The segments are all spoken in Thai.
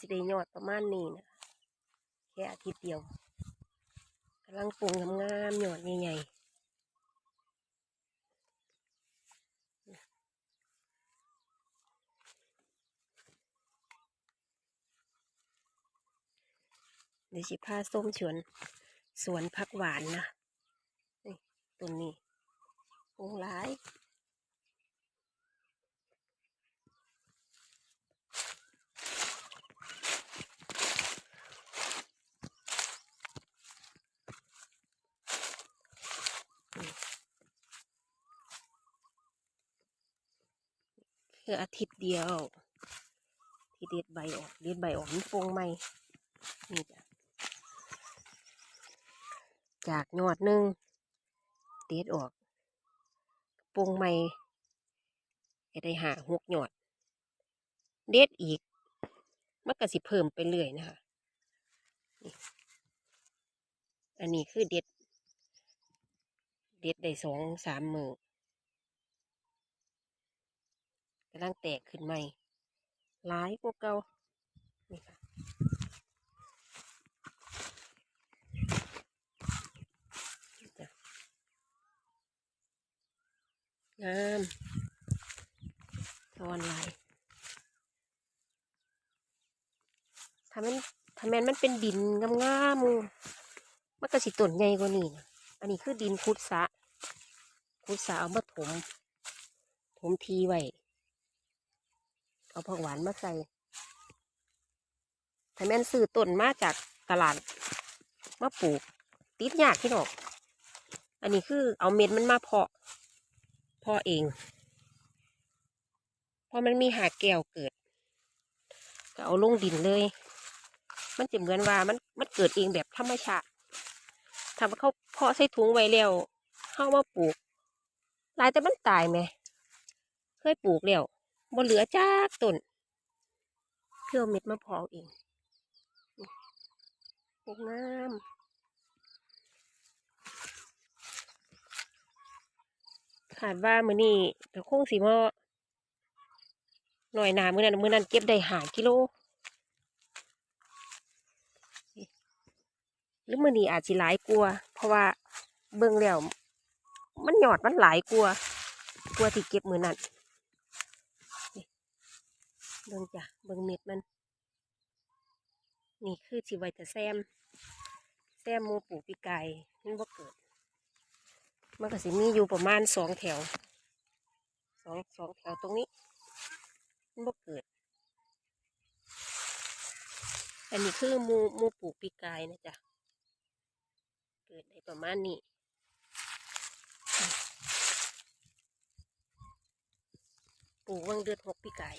สิได้ยอดประมาณนี้นะแค่อาทิตย์เดียวกำลังปรุงงามๆยอดใหญ่ๆเดี๋ยวสิพาส้มสวนสวนผักหวานนะนี่ต้นนี้ปรุงหลาย คืออาทิตย์เดียว ที่เด็ดใบออกเด็ดใบออกมันฟงใหม่นี่จ้ะจากยอดหนึ่งเด็ดออกปงใหม่ก็ได้หาหกยอด เด็ดอีกมันก็สิเพิ่มไปเรื่อยนะคะอันนี้คือเด็ด เด็ดได้สองสามมือ กำลังแตกขึ้นใหม่หลายกว่าเก่านี่ค่ะนี่จ้ะงามทอนลายถ้ามันถ้าแมนมันเป็นดินงามๆมันก็สิต้นใหญ่กว่านี้นะอันนี้คือดินคุดสะคุดสะเอามาถม ถมทีไว้ เอาผักหวานมาใส่ถ้าแม่นซื้อต้นมาจากตลาดมาปลูก ติดยากที่ดอก อันนี้คือเอาเม็ดมันมาเพาะเพาะเองเพราะมันมีหากแก้วเกิด ก็เอาลงดินเลย มันจะเหมือนว่ามันมันเกิดเองแบบธรรมชาติถ้าว่าเขาเพาะใส่ถุงไว้แล้วเข้ามาปลูกหลายแต่มันตายไหม เคยปลูกแล้ว บ่เหลือจากต้นเพื่อเม็ดมาเพาะเองนี่ปลูกงามขาดว่ามือนี้ก็คงสิมาหน่อยหนามือนั้นมือนั้นเก็บได้หากิโลหรือมือนี้อาจสิหลายกลัว เพราะว่าเบิ่งแล้วมันหยอดมันหลายกลัวกลัวที่เก็บมือนั้น เบิ่งจ้ะเบิ่งเม็ดมัน นี่คือสิไว้แต่แซม แซมมูปูปีไก่มันบ่าเกิด มันก็สิมีอยู่ประมาณสองแถวสองสองแถวตรงนี้มันบ่าเกิด อันนี้คือมูมูปูปีกไก่นะจ๊ะเกิดได้ประมาณนี้ปูวังเดือนหกปีไก่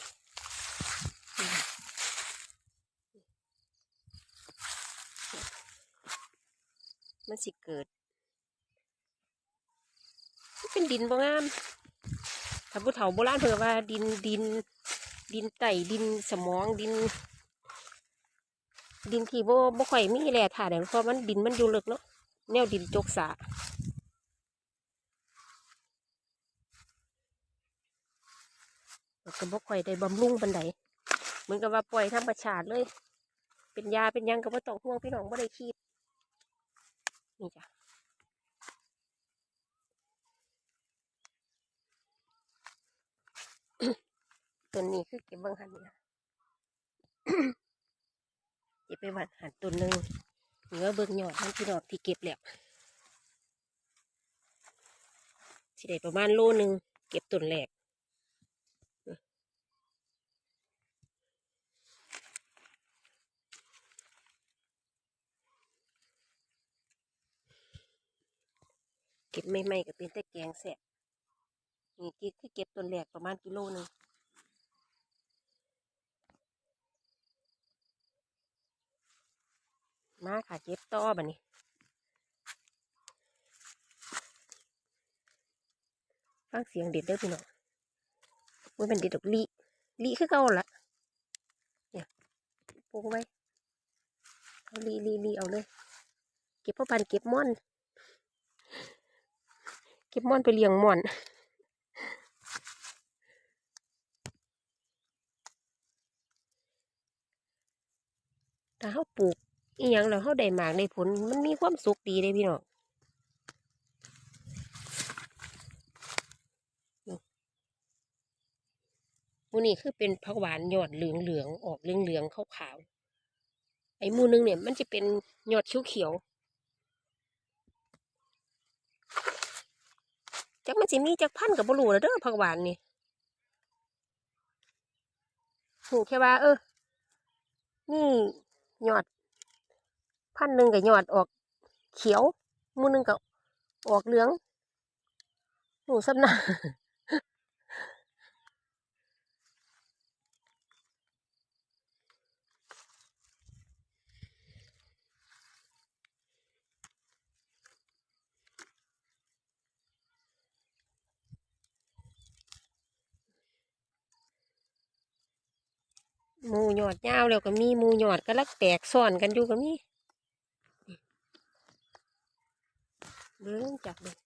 มันสิเกิด เป็นดินบ่งามถ้าผู้เฒ่าโบราณเพิ่นว่าดินดิน ดินไตดินสมองดิน ดินที่บ่บ่ค่อยมีแร่ธาตุเนี่ยเพราะมันดินมันอยู่ลึกเนาะแนวดินจกสาแล้วก็บ่ค่อยได้บำรุงปานใดเหมือนกับว่าปล่อยธรรมชาติเลย เป็นยาเป็นยังก็บ่ต้องห่วงพี่น้องบ่ได้คิด นี่จ้ะตัวนี้คือเก็บเบิ่งหันนี่นะเก็บไปวัดหันตัวหนึ่งเหนือเบิ่งยอดมันที่ดอกที่เก็บแล้วสิได้ประมาณโลหนึ่งเก็บต้นแรก เก็บไม่ไม่ก็เป็นแต่แกงแสบนี่คือคือเก็บต้นแรกประมาณกิโลหนึ่งมาค่ะเจ็บต่อบัดนี้ฟังเสียงเด็ดเด้อพี่น้องมันเป็นเด็ดดอกลีลีคือเก่าละเนี่ยปลูกไว้เอาลีลีลีเอาเลย เก็บพ่อพันเก็บม่อน เก็บม่อนไปเลี้ยงม่อนถ้าเฮาปลูกอีหยังแล้วเฮาได้หมากได้ผลมันมีความสุขดีเด้พี่น้องหมูนี่คือเป็นผักหวานยอดเหลืองเหลืองๆออกเหลืองเหลืองๆขาวไอ้หมูนึงเนี่ยมันจะเป็นยอดเขียวเขียว จักมันสิมีจักพันกับบรูแล้วเด้อผักหวานนี่หูแค่ว่า เออ นี่หยอด พันหนึ่งกับหยอดออกเขียวมูหนึงกับออกเหลืองหนูสับหนา หมูหยอดยาวแล้วก็มีหมูหยอดก็ลักแตกซ่อนกันอยู่ก็มีเบิ่งจับเลย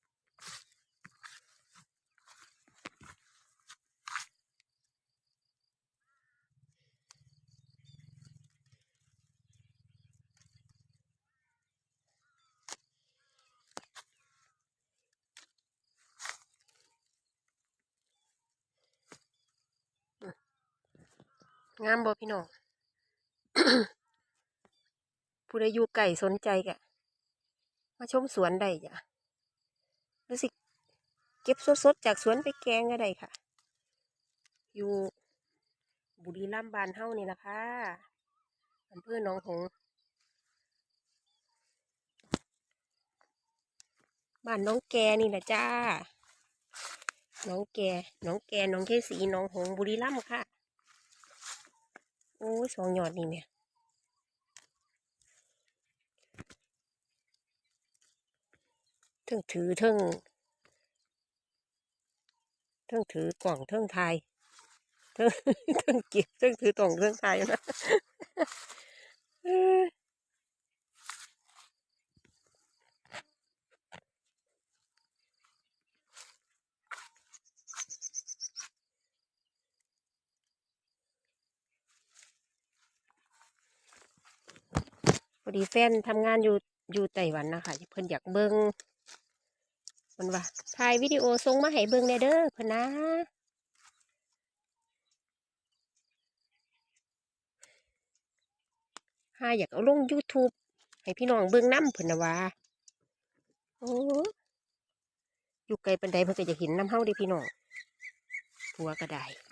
งามบ่พี่น้อง ผู้ใดอยู่ไก่สนใจกะ มาชมสวนได้จ้ะรือสิเก็บสดๆจากสวนไปแกงก็ได้ค่ะ อยู่บุรีรัมย์บานเฮานี่ละค่ะอำเภอหนองหงส์บ้านน้องแกนี่แหละจ้า น้องแก น้องแก น้องเกสีน้องหงส์บุรีรัมย์ค่ะ อ้ยสองยอดนี่เนี่ยทั้งถือทั้งทั้งถือกล่องทั้งไทยทั้งทั้งเก็บทั้งถือกล่องทั้งไทยนะ พอดีแฟนทำงานอยู่อยู่ไต้หวันนะคะเพิ่นอยากเบิงเพิ่นว่าถ่ายวิดีโอส่งมาให้เบิ้งแหน่เด้อเพิ่นนะหาอยากเอาลง YouTube ให้พี่น้องเบิ่งน้ำเพิ่นนะว่าโอ้อยู่ไกลปานใดเพิ่นก็จะเห็นน้ำเฮาด้พี่น้องผัวก็ได้